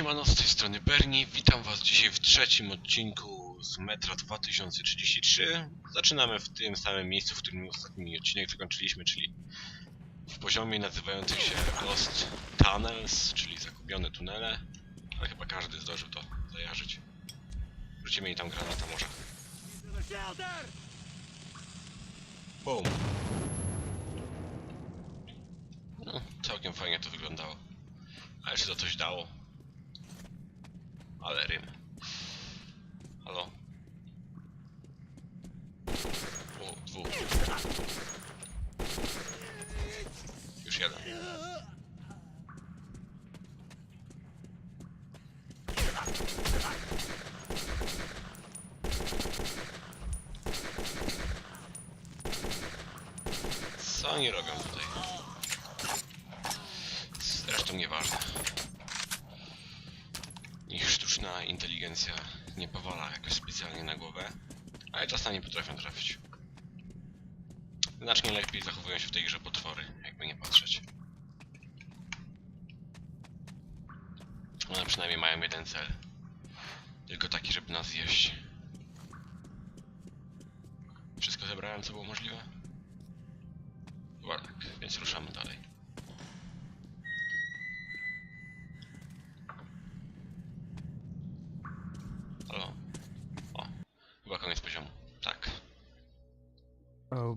Siemano, z tej strony Bernie. Witam was dzisiaj w trzecim odcinku z Metro 2033. Zaczynamy w tym samym miejscu, w którym ostatni odcinek zakończyliśmy, czyli w poziomie nazywającym się Lost Tunnels, czyli zakupione tunele. Ale chyba każdy zdążył to zajarzyć. Wrzucimy i tam granata może. Boom. No, całkiem fajnie to wyglądało. Ale czy to coś dało? Ale rym. Halo? O, dwóch. Już jeden. Co oni robią tutaj? Zresztą nieważne. Ich sztuczna inteligencja nie powala jakoś specjalnie na głowę, ale czasami potrafią trafić. Znacznie lepiej zachowują się w tej grze potwory, jakby nie patrzeć. One przynajmniej mają jeden cel. Tylko taki, żeby nas zjeść. Wszystko zebrałem, co było możliwe? Chyba tak, więc ruszamy dalej.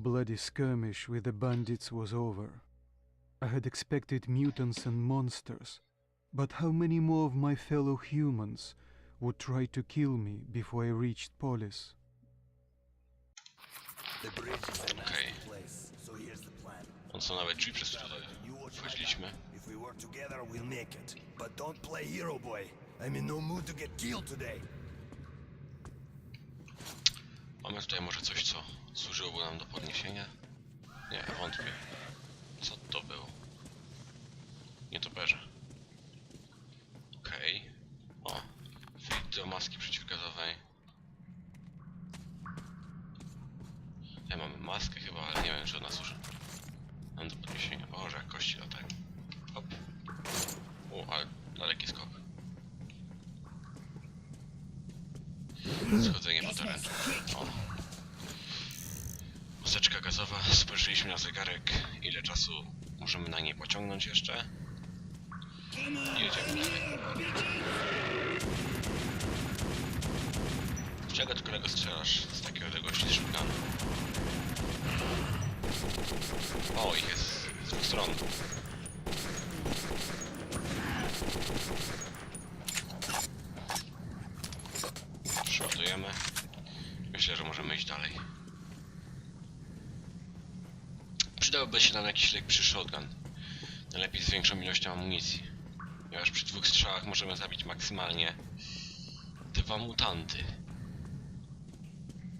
Bloody skirmish with the bandits was over. I had expected mutants and monsters, but how many more of my fellow humans would try to kill me before I reached Polis? The bridge is a Okay. place, so here's the plan. On są nawet drzwi, przez które You watch my wchodziliśmy. If we work together, we'll make it. But don't play hero boy. I'm in no mood to get killed today. Mamy tutaj może coś, co służyłoby nam do podniesienia? Nie, wątpię. Co to było? Nie to berze. Okej. O, wyjść do maski przeciwgazowej. Ja mamy maskę chyba, ale nie wiem, czy ona służy. Mam do podniesienia. Boże, jak kości latają. Hop. O, ale daleki skok. Schodzenie po torrentu. O. Maseczka gazowa. Spojrzeliśmy na zegarek. Ile czasu możemy na niej pociągnąć jeszcze? I jedziemy dalej. Z czego ty kolego strzelasz z takiej odległości shotgunu? O, ich jest z dwóch stron. Przeładujemy. Myślę, że możemy iść dalej. Jakiś lepszy shotgun. Najlepiej z większą ilością amunicji. Ponieważ przy dwóch strzałach możemy zabić maksymalnie dwa mutanty.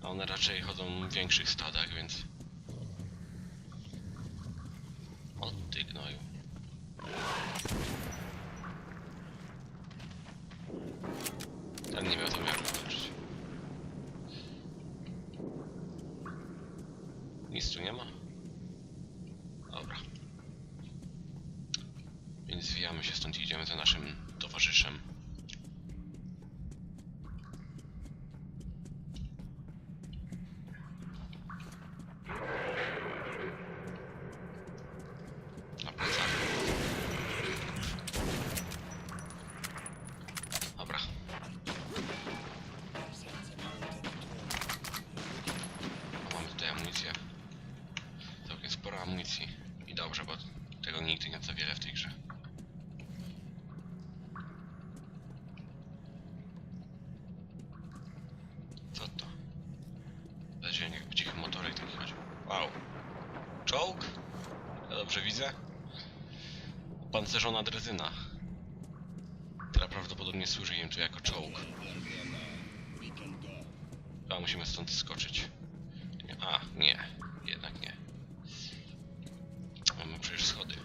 A one raczej chodzą w większych stadach, więc... O ty gnoju. Ten nie miał zamiaru walczyć. Nic tu nie ma? Dobra. Więc zwijamy się stąd idziemy za naszym towarzyszem. Na plecach. Dobra. Mamy tutaj amunicję. Całkiem sporo amunicji. I dobrze, bo tego nigdy nie za wiele w tej grze. Co to? Za dźwięk jakby cichy motorek taki chodzi. Wow. Czołg? Ja dobrze widzę? Opancerzona drezyna. Która prawdopodobnie służy im tu jako czołg. A musimy stąd skoczyć. A, nie. Jednak nie. Mamy przecież schody.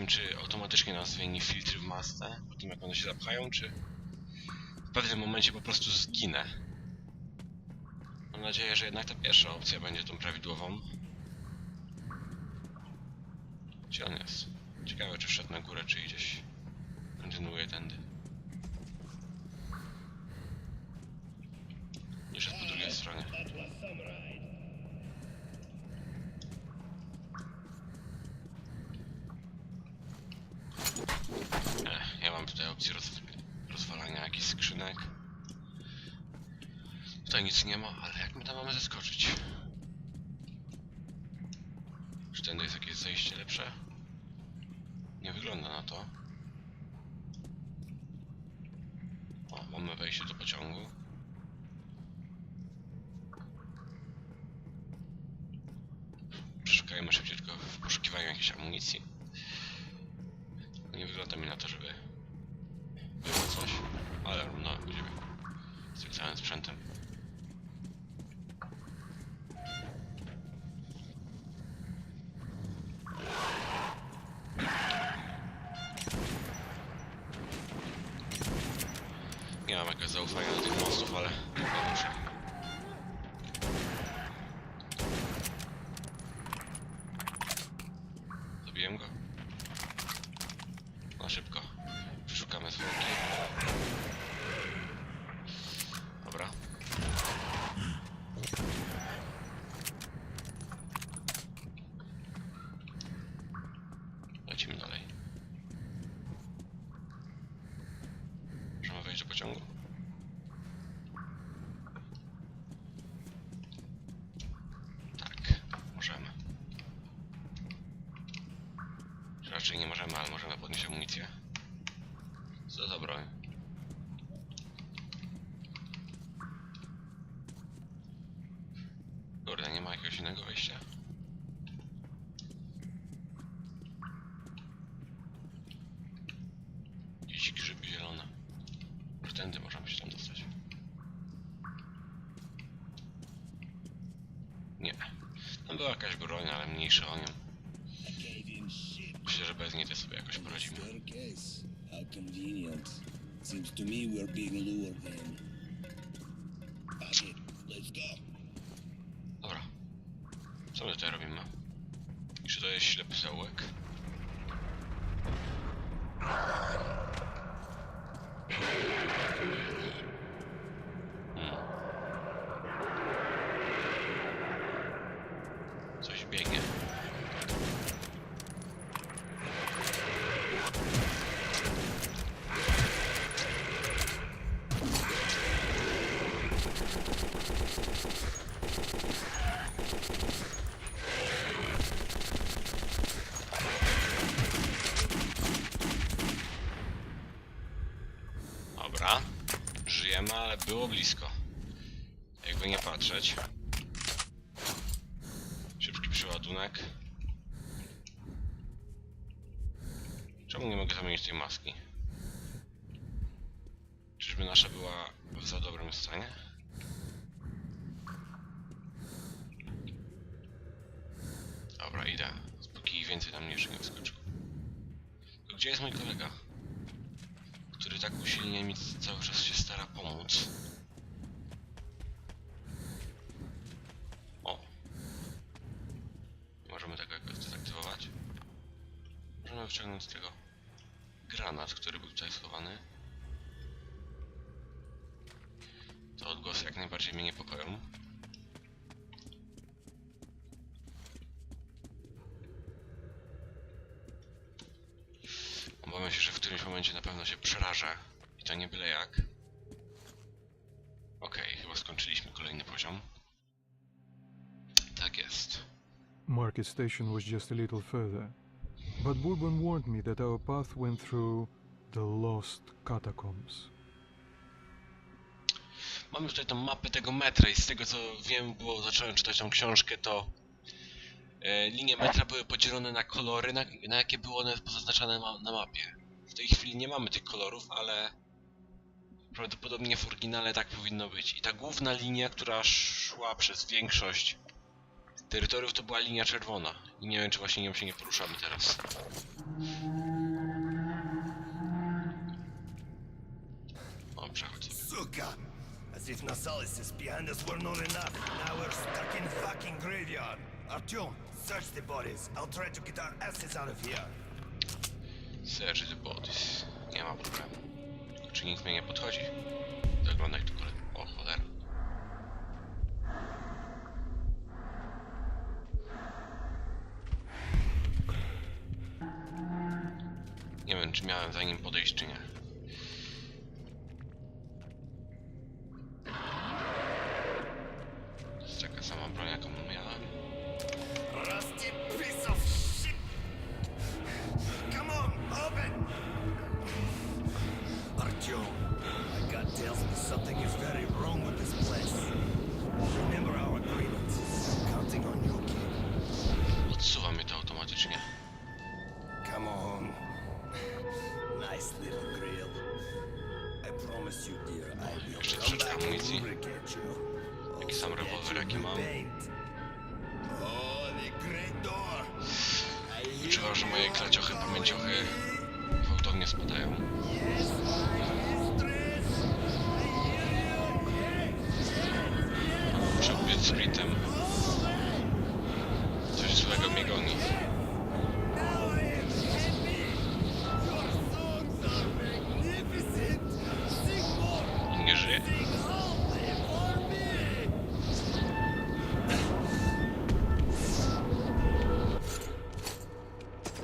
Jestem, czy automatycznie nam zmieni filtry w masce, po tym jak one się zapchają, czy w pewnym momencie po prostu zginę. Mam nadzieję, że jednak ta pierwsza opcja będzie tą prawidłową. Gdzie on jest? Ciekawe, czy wszedł na górę, czy gdzieś kontynuuje tędy. Nie szedł po drugiej stronie. Ech, ja mam tutaj opcję roz, rozwalania jakichś skrzynek. Tutaj nic nie ma, ale jak my tam mamy zeskoczyć? Czy tędy jest jakieś zejście lepsze? Nie wygląda na to. O, mamy wejście do pociągu. Przeszukajmy szybciutko w poszukiwaniu jakiejś amunicji. Nie wygląda mi na to, żeby ale no, będziemy z tym całym sprzętem. Nie mam jakiegoś zaufania do tych mostów, ale chyba muszę. Zabiłem go. Na szybko. Przeszukamy zwłoki. Dobra. Lecimy dalej. Możemy wejść do pociągu? Tak, możemy. Raczej nie możemy, ale możemy podnieść amunicję. Co za broń? Kurde, nie ma jakiegoś innego wejścia? Jakieś grzyby zielone. Może tędy możemy się tam dostać. Nie. Tam była jakaś broń, ale mniejsza o nią. Myślę, że bez niej też sobie jakoś poradzimy. Staircase. How convenient. Seems to me we're being lured in. Okay, let's go. Dobra. Co my tutaj robimy? Czy to jest ślepy zaułek? Hmm. Coś biegnie. Dobra. Żyjemy, ale było blisko. Jakby nie patrzeć. Szybki przeładunek. Czemu nie mogę zamienić tej maski? Czyżby nasza była w za dobrym stanie? Dobra, idę. Póki więcej tam jeszcze nie wyskoczył. To Gdzie jest mój kolega? który tak usilnie mi cały czas się stara pomóc. O. Możemy tego jakoś dezaktywować. Możemy wyciągnąć z tego granat, który był tutaj schowany. Te odgłosy jak najbardziej mnie niepokoją. Obawiam się, że w którymś momencie na pewno się przerażę. I to nie byle jak. Poziom. Tak jest. Market Station was just a little further. But Bourbon warned me that our path went through the Lost Catacombs. Mamy tutaj tą mapę tego metra i z tego co wiem, bo zacząłem czytać tą książkę, to e, linie metra były podzielone na kolory, na, na jakie były one pozaznaczane ma, na mapie. W tej chwili nie mamy tych kolorów, ale Prawdopodobnie w oryginale tak powinno być. I ta główna linia, która szła przez większość terytoriów, to była linia czerwona. I nie wiem, czy właśnie nią się nie poruszamy teraz. O, przechodź sobie. Suka! As if Nasalis behind us were not enough. Now we're stuck in fucking graveyard. Artyom, search the bodies. I'll try to get our asses out of here. Search the bodies. Nie ma problemu. Czy nikt mnie nie podchodzi? Wygląda jak tylko... O, cholera. Nie wiem, czy miałem za nim podejść, czy nie. Also rewolwer, jaki mam. Wyczuwam, że moje klaciochy, pamięciochy gwałtownie spadają.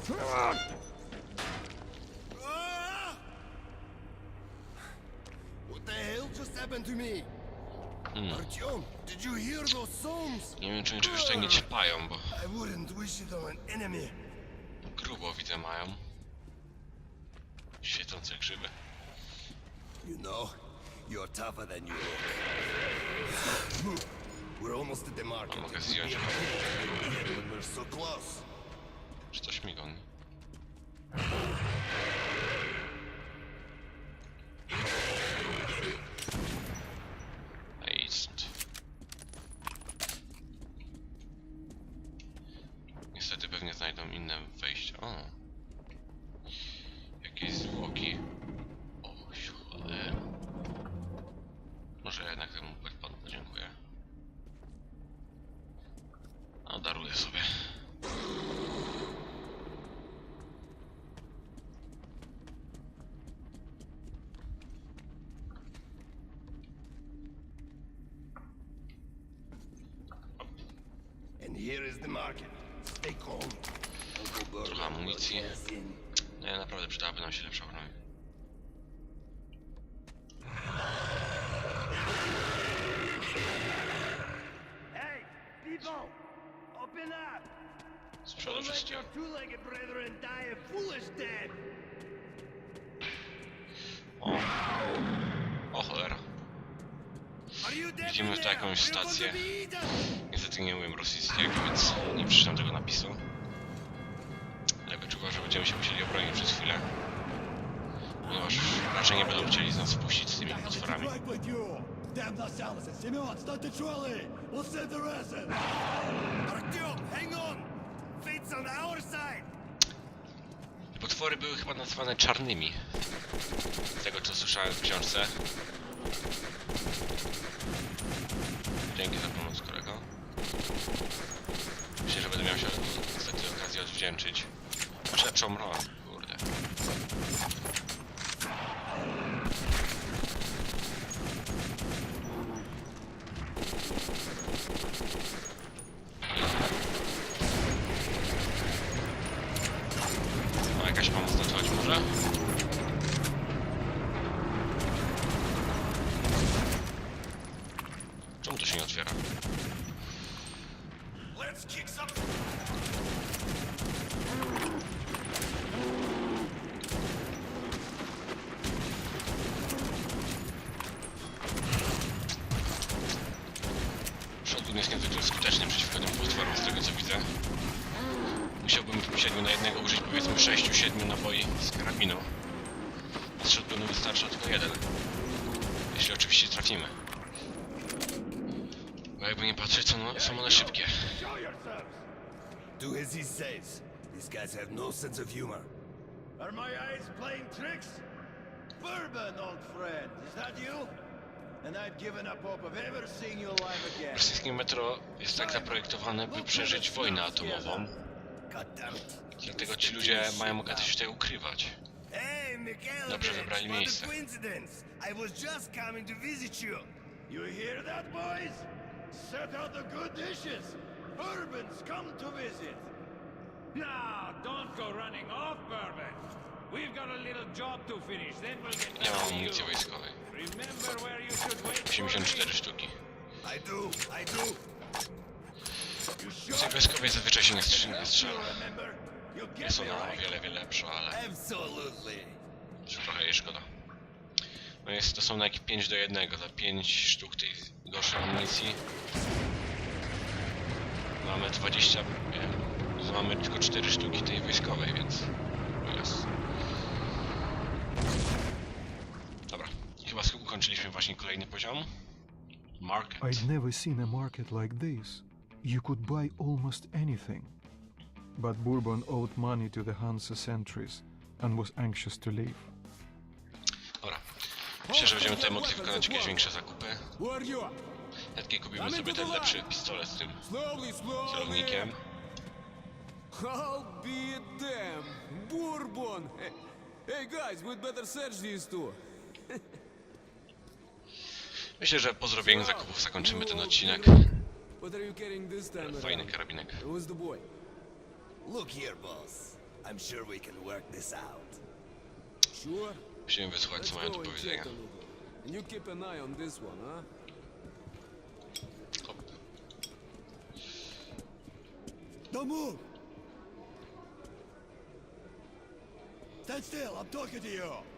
What the hell just happened to me? Hmm. Artyom, did you hear those songs? Nie wiem, czy oni czegoś tutaj nie ćpają, bo I wouldn't wish it on an enemy. grubo widzę mają. Świecące grzyby. You know, you're tougher than you look. We're almost at the market. Mogę It would zdjąć a when we're so close. Czy coś mi stąd. Niestety pewnie znajdą inne wejścia. O! Jakieś zwłoki. O, cholera. Może jednak temu panu podziękuję. No, daruję sobie. And here is the market. Stay calm. Uncle Bert Trochę amunicji. Nie, naprawdę przydałaby nam się lepsza broń. Hey, people! Open up! Z przodu death! O. O cholera. Widzimy tu jakąś stację. Niestety nie umiem rosyjskiego, więc nie przeczytam tego napisu. Ale wyczuwam, że będziemy się musieli obronić przez chwilę. Ponieważ raczej nie będą chcieli z nas wpuścić z tymi potworami. Te potwory były chyba nazywane czarnymi. Z tego co słyszałem w książce. Dzięki za pomoc kolego. Myślę, że będę miał się niestety okazję odwdzięczyć. Kaç çamur var? Shotgun jest niezwykle skuteczny przeciwko tym potworom, z tego co widzę. Musiałbym w 7 na jednego użyć powiedzmy 6-7 naboi z karabinu. Z shotgunu wystarcza tylko jeden. Jeśli oczywiście trafimy. Bo jakby nie patrzeć, są, one- są one szybkie. Do as he says. These guys have no sense of humor. Are my eyes playing tricks? Bourbon, old friend, is that you? Rosyjskie metro jest tak zaprojektowane, by przeżyć wojnę atomową. Dlatego ci ludzie mają okazję się tutaj ukrywać. Dobrze wybrali miejsce. you. Hear that, boys? Set out the good dishes. Bourbon's come to visit. Now, don't go running off, Bourbon. We've got a little job to finish, then we'll get back to you. Amunicji wojskowej. Remember where you should wait for 84 me. sztuki. I do, I do. You Z sure? tej wojskowej zazwyczaj się. Nie You strzela. Jest ona o wiele, wiele lepsza, ale Absolutely. że trochę jej szkoda. No jest, to są na 5 do 1, za 5 sztuk tej gorszej amunicji. Mamy 20, nie, mamy tylko 4 sztuki tej wojskowej, więc jest. Chyba sk- ukończyliśmy właśnie kolejny poziom. Market. I'd never seen a market like this. You could buy almost anything. But Bourbon owed money to the Hansa sentries and was anxious to leave. Dobra. Myślę, że będziemy tutaj mogli wykonać jakieś większe zakupy. Where you are? Letki kupimy sobie ten lepszy pistolet z tym Slowly, slowly. celownikiem. I'll be a damn. Bourbon. Hey, hey guys, we'd better search these two. Myślę, że po zrobieniu zakupów zakończymy ten odcinek. Fajny karabinek. Look here, boss. I'm sure we can work this out. Sure. Musimy wysłuchać, co mają do powiedzenia. And you keep an eye on this one, huh? Hop. Don't move. Stand still. I'm talking to you.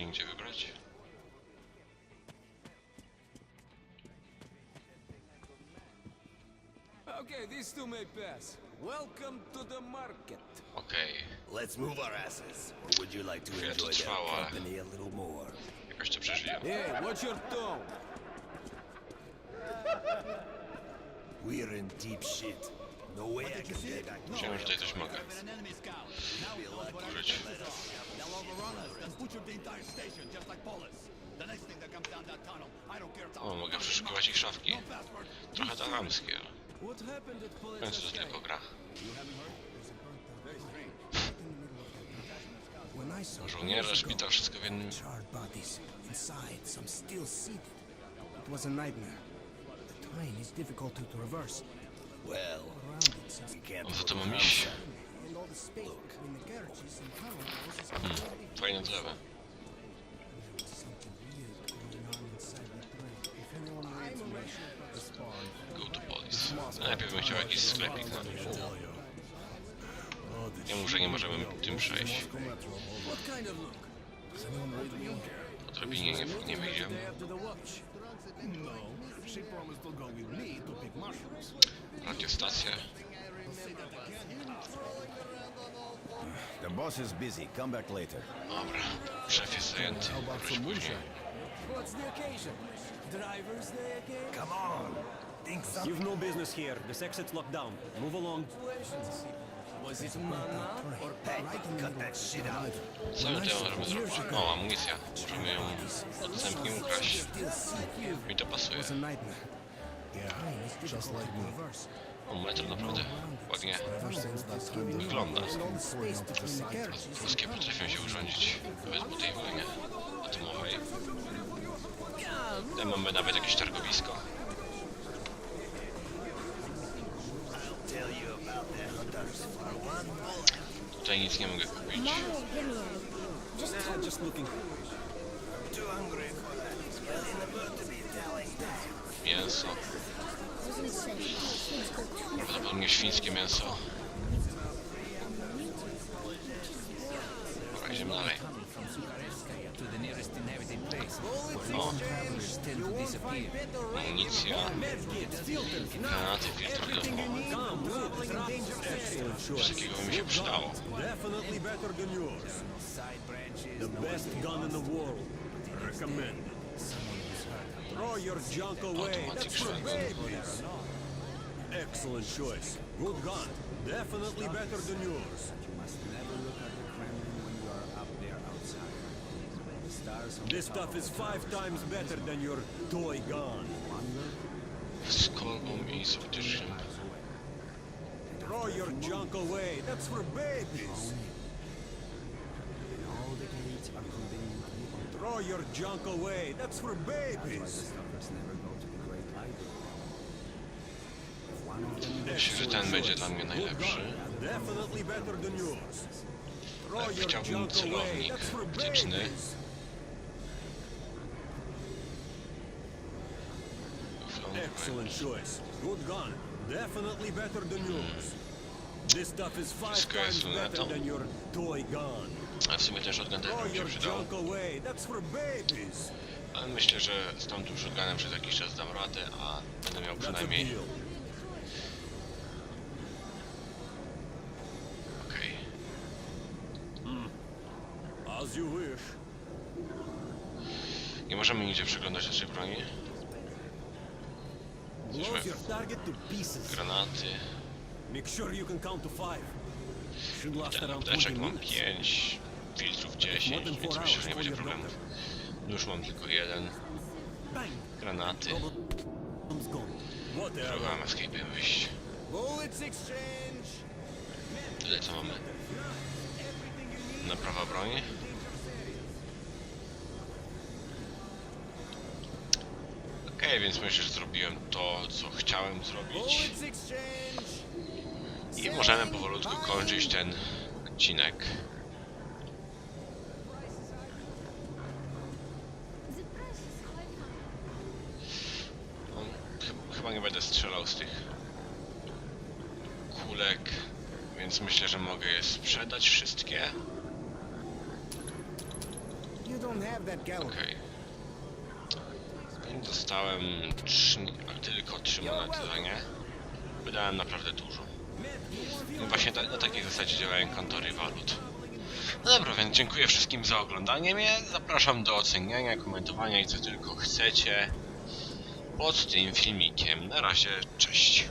Się nigdzie wybrać? Okay, these two may pass. Welcome to the market. Okay. Let's move our asses. Or would you like to Chwilę to enjoy their trwało, ale- company a little more? jakoś to przeżyłem. Hey, watch your tone. We're in deep shit. Myślałem, że tutaj coś mogę użyć. O, mogę przeszukiwać ich szafki. Trochę to ramskie, ale What happened at w Police końcu to tylko gra. Żołnierze, szpital, wszystko w jednym... It was a nightmare. The terrain is difficult to traverse. Za tobą around iść. completely Fajne drzewo. Go to police. Najpierw bym chciał jakiś sklepik na Nie że nie możemy tym przejść. What kind of look? Po drabinie nie, nie wyjdziemy. Day after the watch. Radiostacja. The boss is busy. Come back later. Dobra, szef jest zajęty. Wróć później. What's the occasion? Driver's Day again? Come on. Think something. You've no business here. This exit's locked down. Move along. Co my tutaj możemy zrobić? O, amunicja. Możemy ją podstępnie ukraść. Mi to pasuje. O, metr naprawdę ładnie Wygląda. Polskie potrafią się urządzić nawet po tej wojnie atomowej. Tutaj mamy nawet jakieś targowisko. Tell you about the hunters for one bullet. Tutaj nic nie mogę kupić. Nah, just looking. Too hungry for that. Well, in the mood to be telling tales. Mięso. Prawdopodobnie świńskie mięso. Dobra, idziemy dalej. O, tend to disappear. Amunicja. Granaty filtrowe. Coś takiego by mi się przydało. Definitely better than yours. The best gun in the world. Recommend. Throw your junk away. Automatic That's for shotgun. babies. Excellent choice. Good gun. Definitely better than yours. This stuff is five times better than your toy gun. Z kolbą i softycznym. Throw your junk away. That's for babies. Throw your junk away. That's for babies. Myślę, że ten będzie dla mnie najlepszy. Definitely better than yours. Throw Ale your chciałbym junk away. celownik That's Excellent choice. Good gun. Definitely better than yours. This stuff is five Wszystko jest times better than your toy gun. A w sumie ten shotgun też Throw by mi się your przydał. junk away. That's for babies. Ale myślę, że z tamtym shotgunem przez jakiś czas dam radę, a będę miał That's a przynajmniej... deal. Okej. As you wish. Nie możemy nigdzie przeglądać naszej broni. Should last Ten around apteczek 20 mam minutes. 5, filtrów 10, więc myślę, że nie będzie problemów. Nóż mam tylko jeden. Granaty. Próbowałem escape'em wyjść. Tyle co mamy. Naprawa broni. Okej, więc myślę, że zrobiłem to, co chciałem zrobić. I możemy powolutku kończyć ten odcinek. No, ch- chyba nie będę strzelał z tych kulek, więc myślę, że mogę je sprzedać wszystkie. Okej. I Dostałem trzy, tylko trzy monety za nie. Wydałem naprawdę dużo. No właśnie na takiej zasadzie działają kantory walut. No dobra, więc dziękuję wszystkim za oglądanie mnie. Zapraszam do oceniania, komentowania i co tylko chcecie pod tym filmikiem. Na razie, cześć.